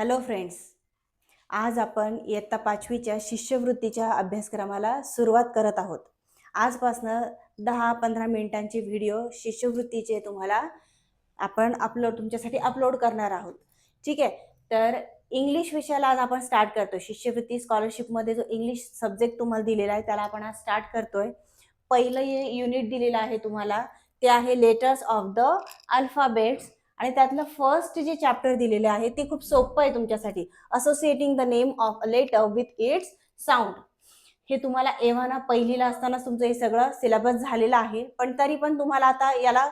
Hello friends आज आपण इयत्ता पाचवीच्या शिष्यवृत्तीच्या अभ्यासक्रमाला सुरुवात करत आहोत. आजपासनं दहा पंधरा मिनिटांचे व्हिडिओ शिष्यवृत्तीचे तुम्हाला आपण अपलोड तुमच्यासाठी अपलोड करणार आहोत. ठीक आहे? तर इंग्लिश विषयाला आज आपण स्टार्ट करतो शिष्यवृत्ती स्कॉलरशिपमध्ये जो इंग्लिश सब्जेक्ट तुम्हाला दिलेला आहे त्याला आपण आज स्टार्ट करतोय. पहिलं युनिट दिलेलं आहे तुम्हाला. ते आहे लेटर्स ऑफ द अल्फाबेट्स आणि त्यातलं फर्स्ट जे चॅप्टर दिलेले आहे ते खूप सोपं आहे तुमच्यासाठी. Associating the name of a letter with its sound हे तुम्हाला एव्हाना पहिलीला असतानाच तुमचं हे सगळं सिलेबस झालेलं आहे. पण तरी पण तुम्हाला आता याला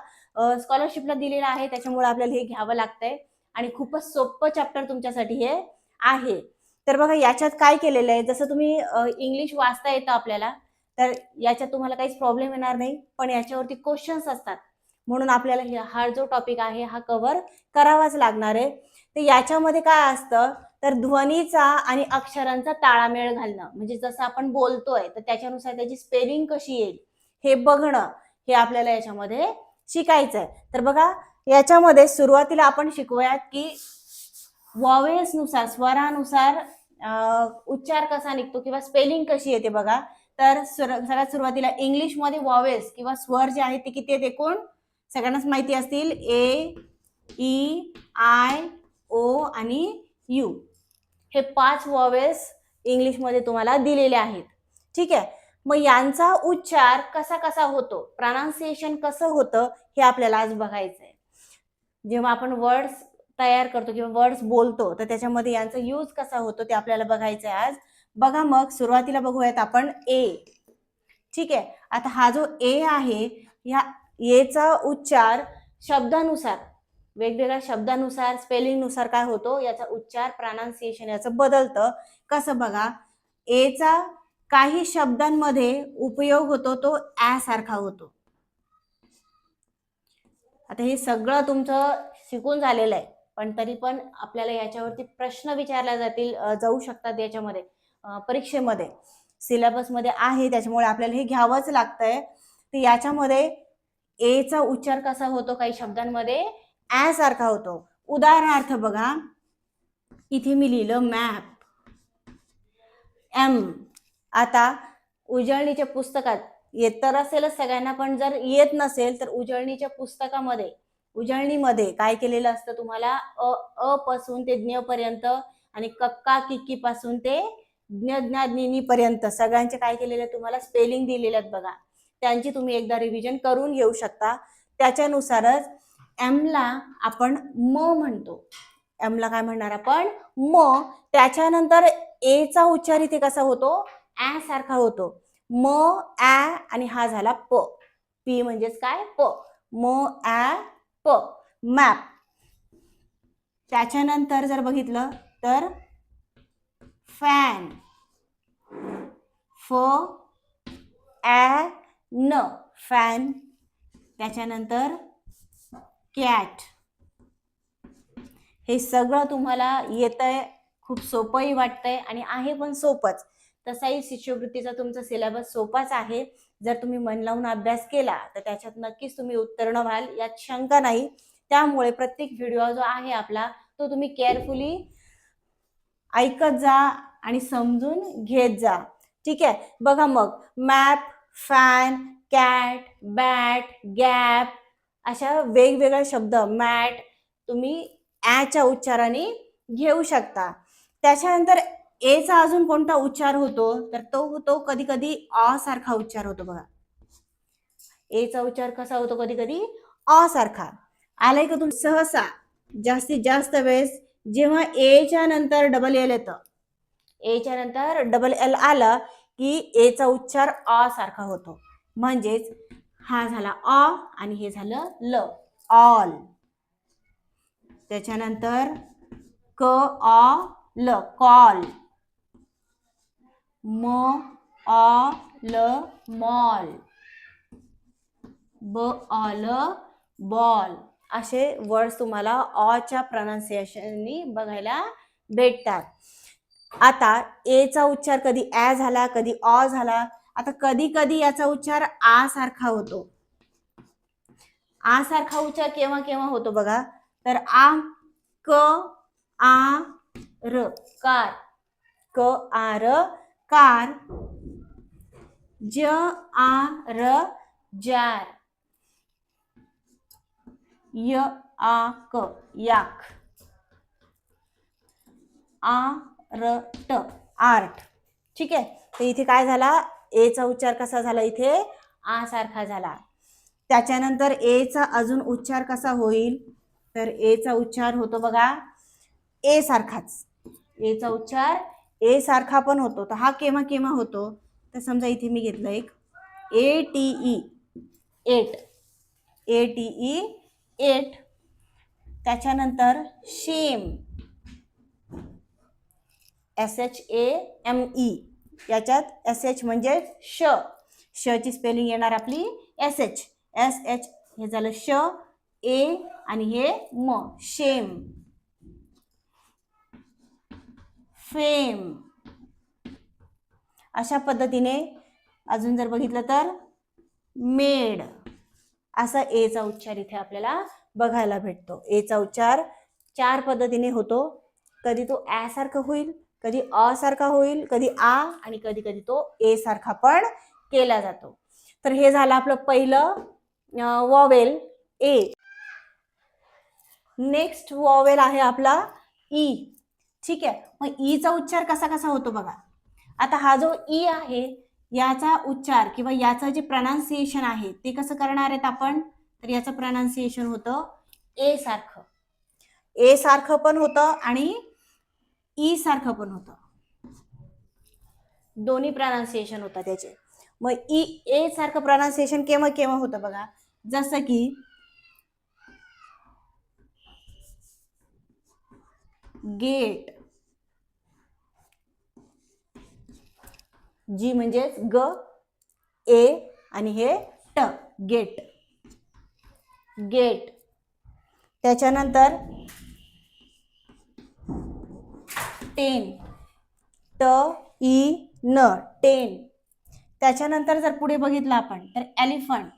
स्कॉलरशिपला दिलेलं आहे. त्याच्यामुळे आपल्याला हे घ्यावं लागतंय. आणि खूपच सोपं चॅप्टर तुमच्यासाठी हे आहे. तर बघा याच्यात काय केलेलं आहे? जसं तुम्ही इंग्लिश वाचता येतं आपल्याला तर याच्यात तुम्हाला काहीच प्रॉब्लेम येणार नाही. पण याच्यावरती क्वेश्चन्स असतात. म्हणून आपल्याला हा जो टॉपिक आहे हा कव्हर करावाच लागणार आहे. तर याच्यामध्ये काय असतं तर ध्वनीचा आणि अक्षरांचा ताळामेळ घालणं. म्हणजे जसं आपण बोलतोय तर त्याच्यानुसार त्याची स्पेलिंग कशी येईल हे बघणं हे आपल्याला याच्यामध्ये शिकायचं आहे तर बघा याच्यामध्ये सुरुवातीला आपण शिकूयात की वॉवेसनुसार स्वरानुसार उच्चार कसा निघतो किंवा स्पेलिंग कशी येते बघा. तर सगळ्यात सुरुवातीला इंग्लिशमध्ये वॉवेल्स किंवा स्वर जे आहेत ते किती आहेत एकूण? सगळ्यांनाच माहिती असतील. ए ई आय ओ आणि यू हे पाच वॉवेल्स इंग्लिशमध्ये तुम्हाला दिलेले आहेत. ठीक आहे? मग यांचा उच्चार कसा कसा होतो? प्रनाऊन्सिएशन कसं होतं? हे आपल्याला आज बघायचं आहे जेव्हा आपण वर्ड्स तयार करतो किंवा वर्ड्स बोलतो तर त्याच्यामध्ये यांचा यूज कसा होतो ते आपल्याला बघायचं आहे आज. बघा मग सुरुवातीला बघूयात आपण ए ठीक आहे? आता हा जो ए आहे ह्या येचा उच्चार शब्दानुसार वेगवेगळ्या शब्दानुसार स्पेलिंगनुसार काय होतो? याचा उच्चार प्रनाऊन्सिएशन याचं बदलतं. कसं बघा? एचा काही शब्दांमध्ये उपयोग होतो तो ॲ सारखा होतो. आता हे सगळं तुमचं शिकून झालेलं आहे पण तरी पण आपल्याला याच्यावरती प्रश्न विचारले जातील जाऊ शकतात याच्यामध्ये परीक्षेमध्ये. सिलेबसमध्ये आहे त्याच्यामुळे आपल्याला हे घ्यावंच लागतंय. तर याच्यामध्ये एचा उच्चार कसा होतो काही शब्दांमध्ये? ॲ सारखा होतो. उदाहरणार्थ बघा इथे मी लिहिलं मॅप एम आता उजळणीच्या पुस्तकात येत तर असेलच सगळ्यांना पण जर येत नसेल तर उजळणीच्या पुस्तकामध्ये उजळणीमध्ये काय केलेलं असतं तुम्हाला? अ अ पासून ते ज्ञ पर्यंत आणि कक्का किक्की पासून ते ज्ञ ज्ञा पर्यंत सगळ्यांचे काय केलेले तुम्हाला? स्पेलिंग दिलेले आहेत बघा. त्यांची तुम्ही एकदा रिव्हिजन करून घेऊ शकता. त्याच्यानुसारच एमला आपण म म्हणतो. एमला काय म्हणणार आपण? म. त्याच्यानंतर एचा उच्चार इथे कसा होतो? ॲ सारखा होतो. म ॲ आणि हा झाला प. पी म्हणजेच काय? प. म ॲ प. मॅप त्याच्यानंतर जर बघितलं तर फॅन फ ॲ न फॅन त्याच्यानंतर कॅट हे सगळं तुम्हाला येतंय खूप सोपंही वाटतंय आणि आहे पण सोपंच. तसाही शिष्यवृत्तीचा तुमचा सिलेबस सोपाच आहे. जर तुम्ही मन लावून अभ्यास केला तर त्याच्यात नक्कीच तुम्ही उत्तीर्ण व्हाल यात शंका नाही. त्यामुळे प्रत्येक व्हिडिओ जो आहे आपला तो तुम्ही केअरफुली ऐकत जा आणि समजून घेत जा. ठीक आहे? बघा मग map fan cat bat gap अशा वेगवेगळ्या शब्द मॅट तुम्ही ॲच्या उच्चाराने घेऊ शकता. त्याच्यानंतर एचा अजून कोणता उच्चार होतो? तर तो होतो कधी कधी अ सारखा उच्चार होतो बघा. एचा उच्चार कसा होतो कधी कधी अ सारखा. आलाय का तुम्ही सहसा जास्तीत जास्त वेळेस जेव्हा एच्या नंतर डबल एल येतं. एच्या नंतर डबल एल आलं की एचा उच्चार अ सारखा होतो. म्हणजेच हा झाला अ आणि हे झालं ल. ऑल. त्याच्यानंतर क अ ल कॉल. म अ ल मॉल. ब अ ल बॉल. असे वर्ड्स तुम्हाला ऑच्या प्रनाऊन्सिएशननी बघायला भेटतात. आता एचा उच्चार कधी ॲ झाला कधी अ झाला आता कधी कधी याचा उच्चार आ सारखा होतो. आ सारखा उच्चार केव्हा केव्हा होतो बघा? तर आ क आ र कार. क आ र कार. ज आ र जार. य आ क याक. आ र ट आर्ट. ठीक आहे? तर इथे काय झाला? एचा उच्चार कसा झाला इथे? आ सारखा झाला. त्याच्यानंतर एचा अजून उच्चार कसा होईल? तर एचा उच्चार होतो बघा ए सारखाच. एचा उच्चार ए सारखा पण होतो. तर हा केव्हा केव्हा होतो. तर समजा इथे मी घेतलं एक. A T E ate. A T E ate. त्याच्यानंतर shame. S H A M E याच्यात एस एच म्हणजे श. शची स्पेलिंग येणार आपली एस एच एस एच हे झालं श ए आणि हे म. शेम फेम अशा पद्धतीने अजून जर बघितलं तर मेड असा एचा उच्चार इथे आपल्याला बघायला भेटतो. एचा उच्चार चार पद्धतीने होतो. कधी तो ॲसारखं होईल कधी अ सारखा होईल कधी आ आणि कधी कधी तो ए सारखा पण केला जातो. तर हे झालं आपलं पहिलं वॉवेल ए. नेक्स्ट वॉवेल आहे आपला ई. ठीक आहे? मग ईचा उच्चार कसा कसा होतो बघा? आता हा जो ई आहे याचा उच्चार किंवा याचं जे प्रनाउन्सिएशन आहे ते कसं करणार आहेत आपण? तर याचं प्रनाउन्सिएशन होतं ए सारखं. ए सारखं पण होतं आणि ई सारखं पण होतं. दोन्ही प्रनाऊन्सिएशन होतं त्याचे. मग ई ए सारखं प्रनाऊन्सिएशन केव्हा केव्हा होतं बघा. जसं की गेट जी म्हणजेच ग ए आणि हे ट गेट गेट त्याच्यानंतर टेन. ट ई न टेन. त्याच्यानंतर जर पुढे बघितलं आपण तर एलिफंट.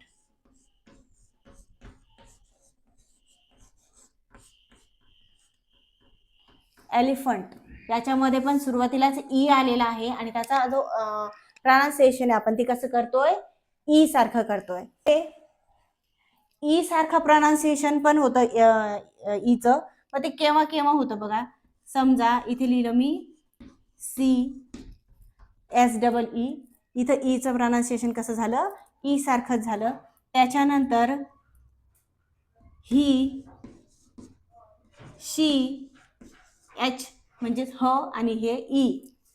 एलिफंट. याच्यामध्ये पण सुरुवातीलाच ई आलेला आहे आणि त्याचा जो प्रनाऊन्सिएशन आहे आपण ते कसं करतोय? ई सारखं करतोय. ते ई सारखं प्रनाऊन्सिएशन पण होतं ईचं मग ते केव्हा केव्हा होतं बघा? समजा इथे लिहिलं मी सी एस डबल ई इथं e ईचं प्रनाऊन्सिएशन कसं झालं? ई सारखंच झालं. त्याच्यानंतर ही शी एच म्हणजेच ह आणि हे ई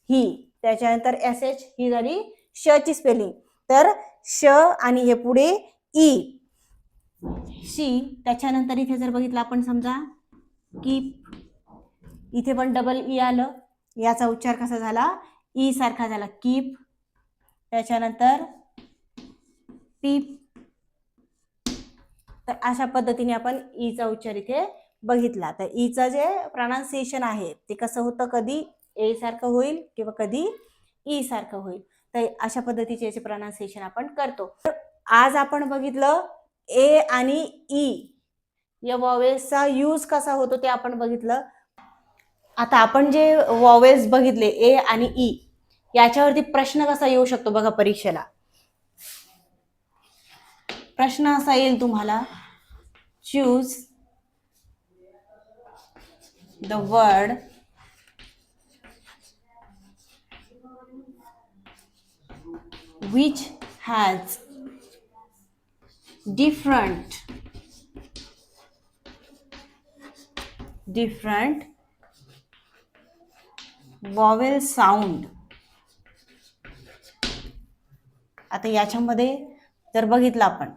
ही. त्याच्यानंतर एस एच ही झाली श ची स्पेलिंग तर श आणि हे पुढे ई शी त्याच्यानंतर इथे जर बघितलं आपण समजा की इथे पण डबल ई e आलं. याचा उच्चार कसा झाला? ई सारखा झाला. कीप त्याच्यानंतर पीप तर अशा पद्धतीने आपण e ईचा उच्चार इथे बघितला. तर ईचं जे प्रनाऊन्सिएशन आहे ते कसं होतं? कधी ए सारखं होईल किंवा कधी ई सारखं होईल. तर अशा पद्धतीचे याचे प्रनाऊन्सिएशन आपण करतो. तर आज आपण बघितलं ए आणि ई या वॉवेल्सचा यूज कसा होतो ते आपण बघितलं. आता आपण जे वॉवेल्स बघितले ए आणि ई याच्यावरती प्रश्न कसा येऊ शकतो बघा परीक्षेला? प्रश्न असा येईल तुम्हाला choose the word which has different different vowel sound आता याच्यामध्ये जर बघितलं आपण.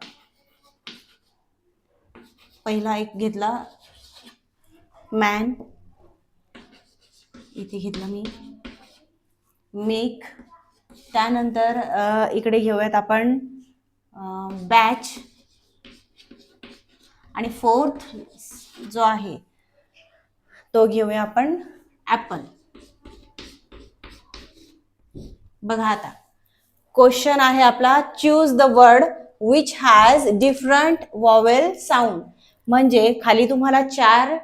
पहिला एक घेतला. मॅन इथे घेतलं मी. मेक त्यानंतर इकडे घेऊयात आपण बॅच आणि फोर्थ जो आहे तो घेऊया आपण ॲपल बघा आता. क्वेश्चन आहे आपला choose the word which has different vowel sound म्हणजे खाली तुम्हाला चार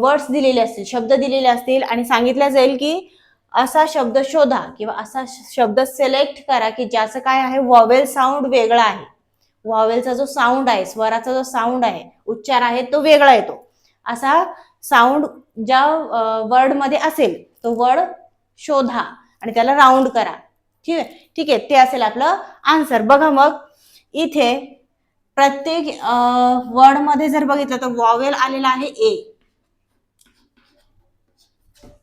वर्ड्स दिलेले असतील शब्द दिलेले असतील आणि सांगितलं जाईल की असा शब्द शोधा किंवा असा शब्द सिलेक्ट करा की ज्याचं काय आहे वॉवेल साऊंड वेगळा आहे. वॉवेलचा जो साऊंड आहे स्वराचा जो साऊंड आहे उच्चार आहे तो वेगळा येतो. असा साऊंड ज्या वर्डमध्ये असेल तो वर्ड शोधा. आणि त्याला राऊंड करा. ठीक आहे? ठीक आहे? ते असेल आपलं आन्सर बघा मग इथे प्रत्येक वर्डमध्ये जर बघितलं तर वॉवेल आलेला आहे ए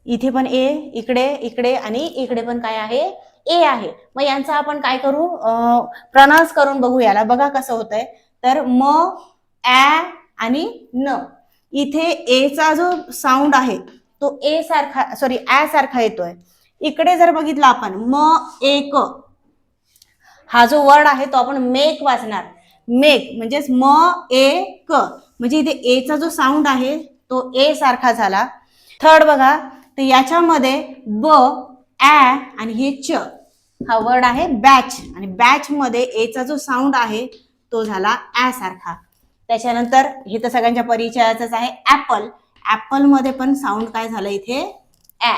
इथे पण ए इकडे इकडे आणि इकडे पण काय आहे? ए आहे. मग यांचा आपण काय करू? प्रनाउन्स करून बघू याला. बघा कसं होतंय. तर म ॲ आणि न. इथे एचा जो साऊंड आहे तो ए सारखा सॉरी ॲ सारखा येतोय. इकडे जर बघितलं आपण म एक. हा जो वर्ड आहे तो आपण मेक वाचणार. मेक म्हणजेच म ए क. म्हणजे इथे एचा जो साऊंड आहे तो ए सारखा झाला. थर्ड बघा तर याच्यामध्ये ब ॲ आणि हे च. हा वर्ड आहे बॅच आणि बॅच मध्ये एचा जो साऊंड आहे तो झाला ॲ सारखा. त्याच्यानंतर हे तर सगळ्यांच्या परिचयाचंच आहे ॲपल ऍपलमध्ये पण साऊंड काय झालं इथे? ॲ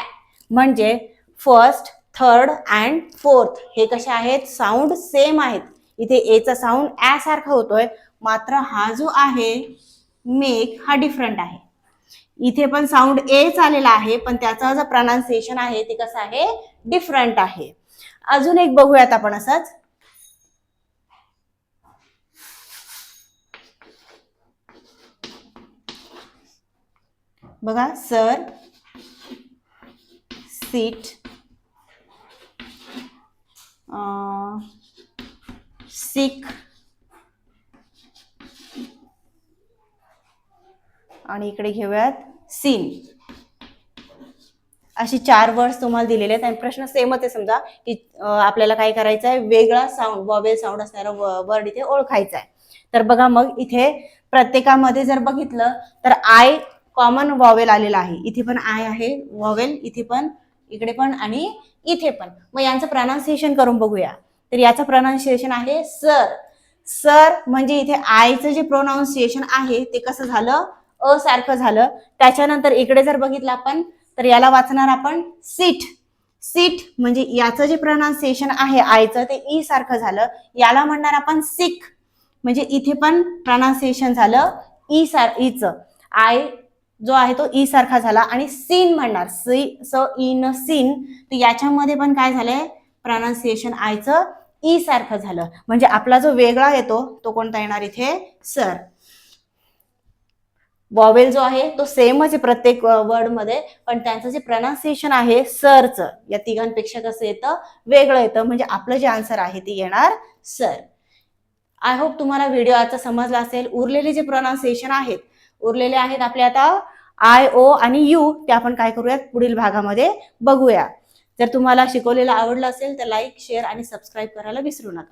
म्हणजे फर्स्ट थर्ड अँड फोर्थ. हे कसे आहेत? साऊंड सेम आहेत. इथे एचा साऊंड ॲ सारखा होतोय. मात्र हा जो आहे मेक हा डिफरंट आहे. इथे पण साऊंड एच आलेला आहे पण त्याचा जो प्रनाऊन्सिएशन आहे ते कसं आहे? डिफरंट आहे. अजून एक बघूयात आपण असंच. बघा सर सीट सिक आणि इकडे घेऊयात सीन. अशी चार वर्ड्स तुम्हाला दिलेले आहेत आणि प्रश्न सेमच आहे समजा की आपल्याला काय करायचं आहे? वेगळा साऊंड वॉवेल साऊंड असणारा वर्ड इथे ओळखायचा आहे. तर बघा मग इथे प्रत्येकामध्ये जर बघितलं तर आय कॉमन वॉवेल आलेला आहे. इथे पण आय आहे वॉवेल इथे पण इकडे पण आणि इथे पण. मग यांचं प्रनाऊन्सिएशन करून बघूया. तर याचं प्रनाऊन्सिएशन आहे सर. सर म्हणजे इथे आयचं जे प्रोनाऊन्सिएशन आहे ते कसं झालं? अ सारखं झालं. त्याच्यानंतर इकडे जर बघितलं आपण तर याला वाचणार आपण सीट सीट म्हणजे याचं जे प्रनाऊन्सिएशन आहे आयचं ते ई सारखं झालं. याला म्हणणार आपण सिक म्हणजे इथे पण प्रनाऊन्सिएशन झालं ई सार ईचं. आय जो आहे तो ई सारखा झाला आणि सीन म्हणणार सी स ई न सीन तर याच्यामध्ये पण काय झालंय? प्रनाऊन्सिएशन आयचं ई सारखं झालं. म्हणजे आपला जो वेगळा येतो तो कोणता येणार इथे? सर. वॉवेल जो आहे तो सेमच आहे प्रत्येक वर्डमध्ये पण त्यांचं जे प्रनाऊन्सिएशन आहे सरचं या तिघांपेक्षा कसं येतं? वेगळं येतं. म्हणजे आपलं जे आन्सर आहे ते येणार सर. आय होप तुम्हाला व्हिडिओ आजचा समजला असेल. उरलेले जे प्रोनाउन्सिएशन आहेत उरलेले आहेत आपले आता आय ओ आणि यू ते आपण काय करूयात? पुढील भागामध्ये बघूया. जर तुम्हाला शिकवलेलं आवडलं असेल तर लाईक शेअर आणि सबस्क्राईब करायला विसरू नका.